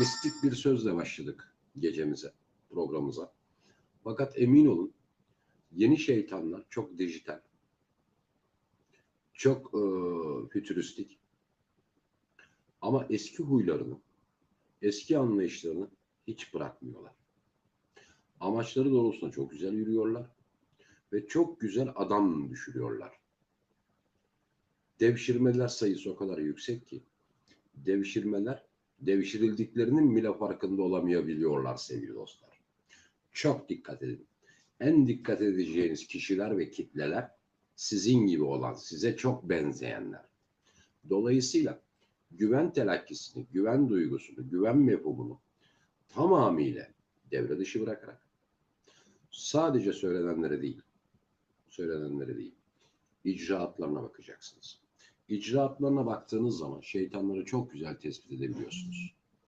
mistik bir sözle başladık gecemize, programımıza. Fakat emin olun yeni şeytanlar çok dijital, çok e, fütüristik ama eski huylarını, eski anlayışlarını hiç bırakmıyorlar. Amaçları doğrultusunda çok güzel yürüyorlar ve çok güzel adam düşürüyorlar. Devşirmeler sayısı o kadar yüksek ki devşirmeler devşirildiklerinin bile farkında olamayabiliyorlar sevgili dostlar. Çok dikkat edin. En dikkat edeceğiniz kişiler ve kitleler sizin gibi olan, size çok benzeyenler. Dolayısıyla güven telakkisini, güven duygusunu, güven mefhumunu tamamıyla devre dışı bırakarak sadece söylenenlere değil, söylenenlere değil, icraatlarına bakacaksınız. İcraatlarına baktığınız zaman şeytanları çok güzel tespit edebiliyorsunuz.